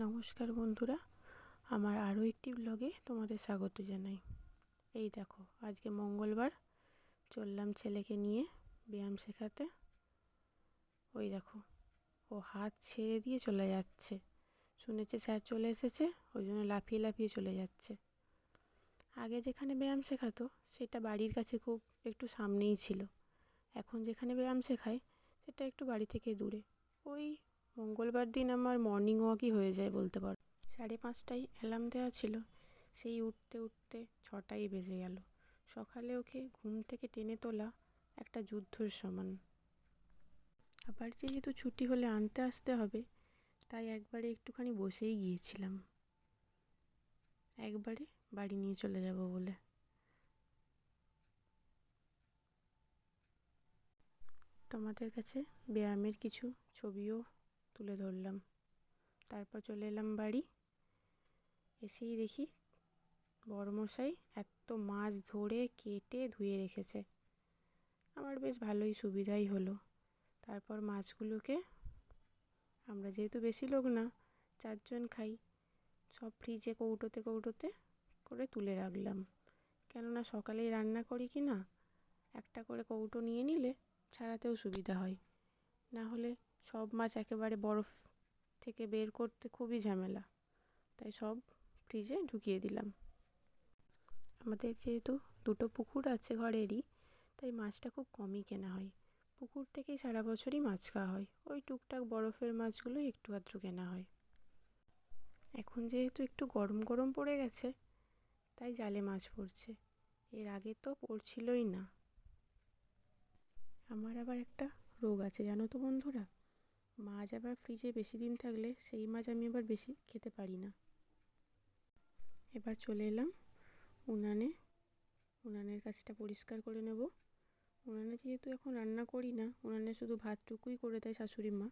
নমস্কার বন্ধুরা, আমার আরও একটি ব্লগে তোমাদের স্বাগত জানাই। এই দেখো, আজকে মঙ্গলবার, চললাম ছেলেকে নিয়ে ব্যায়াম শেখাতে। ওই দেখো, ও হাত ছেড়ে দিয়ে চলে যাচ্ছে। শুনেছে স্যার চলে এসেছে, ওই জন্য লাফিয়ে লাফিয়ে চলে যাচ্ছে। আগে যেখানে ব্যায়াম শেখাতো, সেটা বাড়ির কাছে খুব একটু সামনেই ছিল। এখন যেখানে ব্যায়াম শেখায়, সেটা একটু বাড়ি থেকে দূরে। ওই মঙ্গলবার দিন আমার মর্নিং ওয়াকই হয়ে যায় বলতে পারো। সাড়ে পাঁচটায় অ্যালার্ম দেওয়া ছিল। সেই উঠতে উঠতে ছটাই বেজে গেল। সকালে ওকে ঘুম থেকে টেনে তোলা একটা যুদ্ধর সমান। আবার যেহেতু ছুটি হলে আনতে আসতে হবে, তাই একবারে একটুখানি বসেই গিয়েছিলাম। একবারে বাড়ি নিয়ে চলে যাব বলে। তোমাদের কাছে ব্যায়ামের কিছু ছবিও তুলে ধরলাম। তারপর চলে এলাম বাড়ি। এসেই দেখি বড়মশাই এত মাছ ধরে কেটে ধুয়ে রেখেছে। আমার বেশ ভালোই সুবিধাই হলো। তারপর মাছগুলোকে আমরা যেহেতু বেশি লোক না, চারজন খাই। সব ফ্রিজে কৌটোতে কৌটোতে করে তুলে রাখলাম। কেননা সকালেই রান্না করি কি না, একটা করে কৌটো নিয়ে নিলে ছাড়াতেও সুবিধা হয়। না হলে সব মাছ একেবারে বরফ থেকে বের করতে খুবই ঝামেলা। তাই সব ফ্রিজে ঢুকিয়ে দিলাম। আমাদের যেহেতু দুটো পুকুর আছে ঘরেরই, তাই মাছটা খুব কমই কেনা হয়। পুকুর থেকেই সারা বছরই মাছ খাওয়া হয়। ওই টুকটাক বরফের মাছগুলোই একটু আধটু কেনা হয়। এখন যেহেতু একটু গরম গরম পড়ে গেছে, তাই জালে মাছ পড়ছে। এর আগে তো পড়ছিলই না। আমার আবার একটা রোগ আছে, জানো তো বন্ধুরা? মাছ আবার ফ্রিজে বেশি দিন থাকলে সেই মাছ আমি আবার বেশি খেতে পারি না। এবার চলে এলাম উনানে। উনানের কাছটা পরিষ্কার করে নেব। উনানে যেহেতু এখন রান্না করি না, উনানে শুধু ভাতটুকুই করে দেয় শাশুড়ি মা।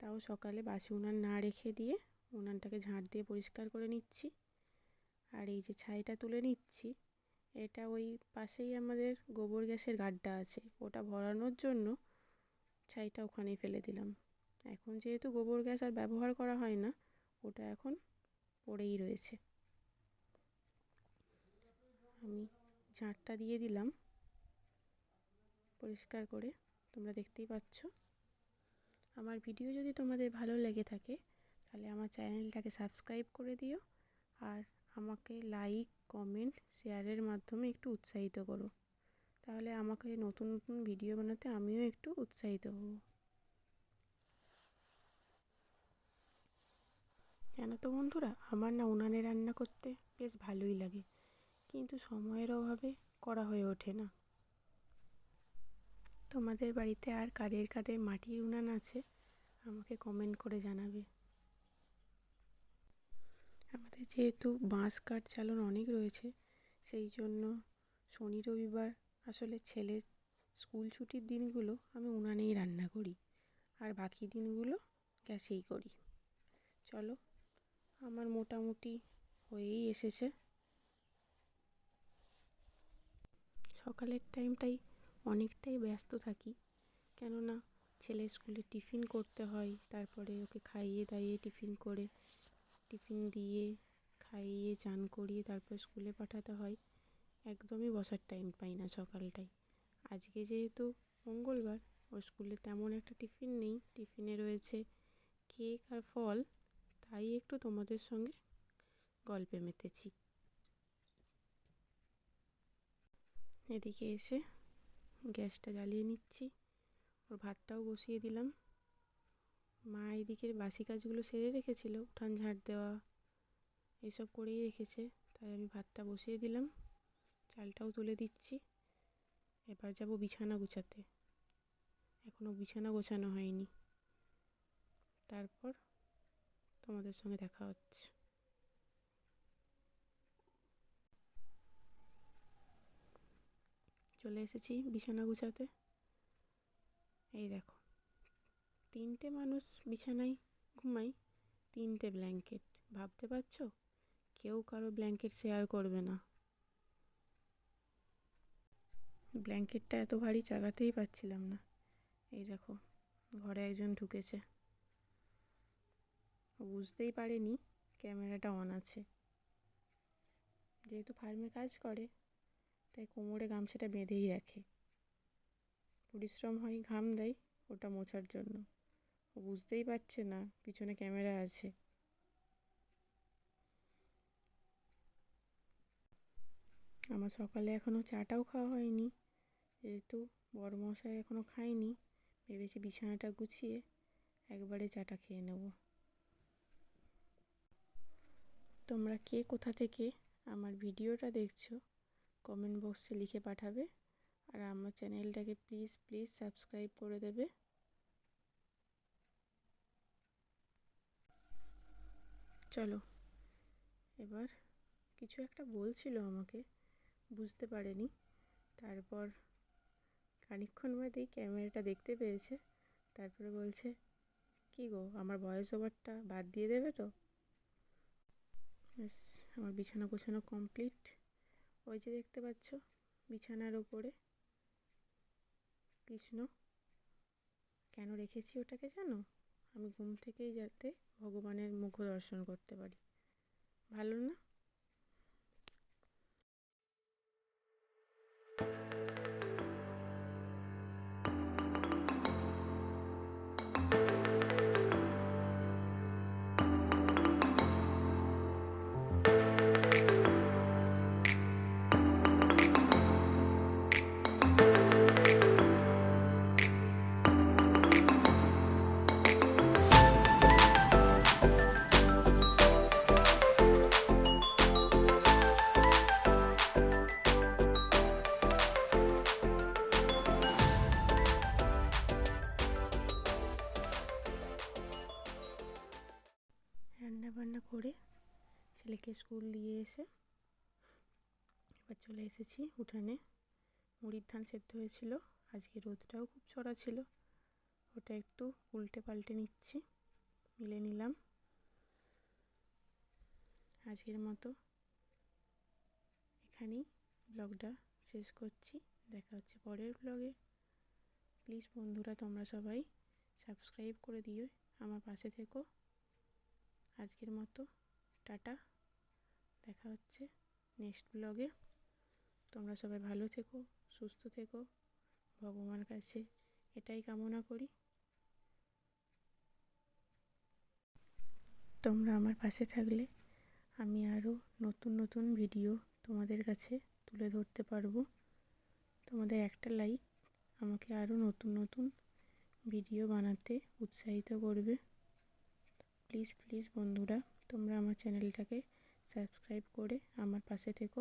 তাও সকালে বাসি উনান না রেখে দিয়ে উনানটাকে ঝাঁট দিয়ে পরিষ্কার করে নিচ্ছি। আর এই যে ছাইটা তুলে নিচ্ছি, এটা ওই পাশেই আমাদের গোবর গ্যাসের গাড্ডা আছে। ওটা ভরানোর জন্য ছাইটা ওখানেই ফেলে দিলাম। এখন যেহেতু গোবর গ্যাস আর ব্যবহার করা হয় না, ওটা এখন পড়েই রয়েছে। আমি ঝাঁটটা দিয়ে দিলাম। পরিষ্কার করে তোমরা দেখতেই পাচ্ছ। আমার ভিডিও যদি তোমাদের ভালো লেগে থাকে, তাহলে আমার চ্যানেলটাকে সাবস্ক্রাইব করে দিও আর আমাকে লাইক, কমেন্ট, শেয়ারের মাধ্যমে একটু উৎসাহিত করো। তাহলে আমাকে নতুন নতুন ভিডিও বানাতে আমিও একটু উৎসাহিত হব। জানো তো বন্ধুরা, আমার না উনানে রান্না করতে বেশ ভালোই লাগে। কিন্তু সময়ের অভাবে করা হয়ে ওঠে না। তোমাদের বাড়িতে আর কাদের কাদের মাটির উনান আছে, আমাকে কমেন্ট করে জানাবে। আমাদের যেহেতু বাঁশ কাঠ চালন অনেক রয়েছে, সেই জন্য শনি রবিবার আসলে ছেলের স্কুল ছুটির দিনগুলো আমি উনানেই রান্না করি, আর বাকি দিনগুলো গ্যাসেই করি। চলো আমার মোটামুটি হয়েই এসেছে। সকালের টাইমটাই অনেকটাই ব্যস্ত থাকি। কেননা ছেলে স্কুলে টিফিন করতে হয়, তারপরে ওকে খাইয়ে দাইয়ে টিফিন করে, টিফিন দিয়ে খাইয়ে, চান করিয়ে তারপর স্কুলে পাঠাতে হয়। একদমই বসার টাইম পাই না সকালটাই। আজকে যেহেতু মঙ্গলবার ওর স্কুলে তেমন একটা টিফিন নেই। টিফিনে রয়েছে কেক আর ফল। তাই একটু তোমাদের সঙ্গে গল্পে মেতেছি। এদিকে এসে গ্যাসটা জ্বালিয়ে নিচ্ছি। ওর ভাতটাও বসিয়ে দিলাম। মা এদিকের বাসি কাজগুলো সেরে রেখেছিল, উঠান ঝাড় দেওয়া এসব করেই রেখেছে, তাই আমি ভাতটা বসিয়ে দিলাম। চালটাও তুলে দিচ্ছি। এবার যাব বিছানা গুছাতে। এখনও বিছানা গোছানো হয়নি। তারপর তোমাদের সঙ্গে দেখা হচ্ছে। চলে এসেছি বিছানা গুছাতে। এই দেখো, তিনটে মানুষ বিছানায় ঘুমাই তিনটে ব্ল্যাঙ্কেট ভাবতে পারছ? কেউ কারও ব্ল্যাঙ্কেট শেয়ার করবে না। ব্ল্যাঙ্কেটটা এত ভারী চাগাতেই পাচ্ছিলাম না। এই দেখো, ঘরে একজন ঢুকেছে। বুঝতেই পারেনি ক্যামেরাটা অন আছে। যেহেতু ফার্মে কাজ করে, তাই কোমরে গামছাটা বেঁধেই রাখে। পরিশ্রম হয়, ঘাম দেয় ওটা মোছার জন্য। ও বুঝতেই পারছে না পিছনে ক্যামেরা আছে। আমার সকালে এখনও চাটাও খাওয়া হয়নি। যেহেতু বড় মশাই এখনও খায়নি, ভেবেছি বিছানাটা গুছিয়ে একবারে চাটা খেয়ে নেব। তোমরা কে কোথা থেকে আমার ভিডিওটা দেখছ কমেন্ট বক্সে লিখে পাঠাবে আর আমার চ্যানেলটাকে প্লিজ প্লিজ সাবস্ক্রাইব করে দেবে। চলো, এবার কিছু একটা বলছিল আমাকে, বুঝতে পারেনি। তারপর খানিক্ষণ বাদেই ক্যামেরাটা দেখতে পেয়েছে, তারপরে বলছে, কি গো, আমার ভয়েস ওভারটা বাদ দিয়ে দেবে তো? ব্যাস, আমার বিছানা গোছানো কমপ্লিট ওই যে দেখতে পাচ্ছ, বিছানার ওপরে কৃষ্ণ। কেন রেখেছি ওটাকে জানো? আমি ঘুম থেকেই যাতে ভগবানের মুখ দর্শন করতে পারি। ভালো না? স্কুল দিয়ে এসে এবার চলে এসেছি উঠানে। মুড়ির ধান সেদ্ধ হয়েছিল। আজকে রোদটাও খুব চড়া ছিল। ওটা একটু উল্টে পাল্টে নিচ্ছি। মিলে নিলাম। আজকের মতো এখানেই ব্লগটা শেষ করছি। দেখা হচ্ছে পরের ব্লগে। প্লিজ বন্ধুরা, তোমরা সবাই সাবস্ক্রাইব করে দিও। আমার পাশে থেকো। আজকের মতো টাটা। দেখা হচ্ছে নেক্সট ব্লগে। তোমরা সবাই ভালো থেকো, সুস্থ থেকো। ভগবান কাছে এটাই কামনা করি। তোমরা আমার পাশে থাকলে আমি আরও নতুন নতুন ভিডিও তোমাদের কাছে তুলে ধরতে পারব। তোমাদের একটা লাইক আমাকে আরও নতুন নতুন ভিডিও বানাতে উৎসাহিত করবে। প্লিজ প্লিজ বন্ধুরা, তোমরা আমার চ্যানেলটাকে সাবস্ক্রাইব করে আমার পাশে থেকো।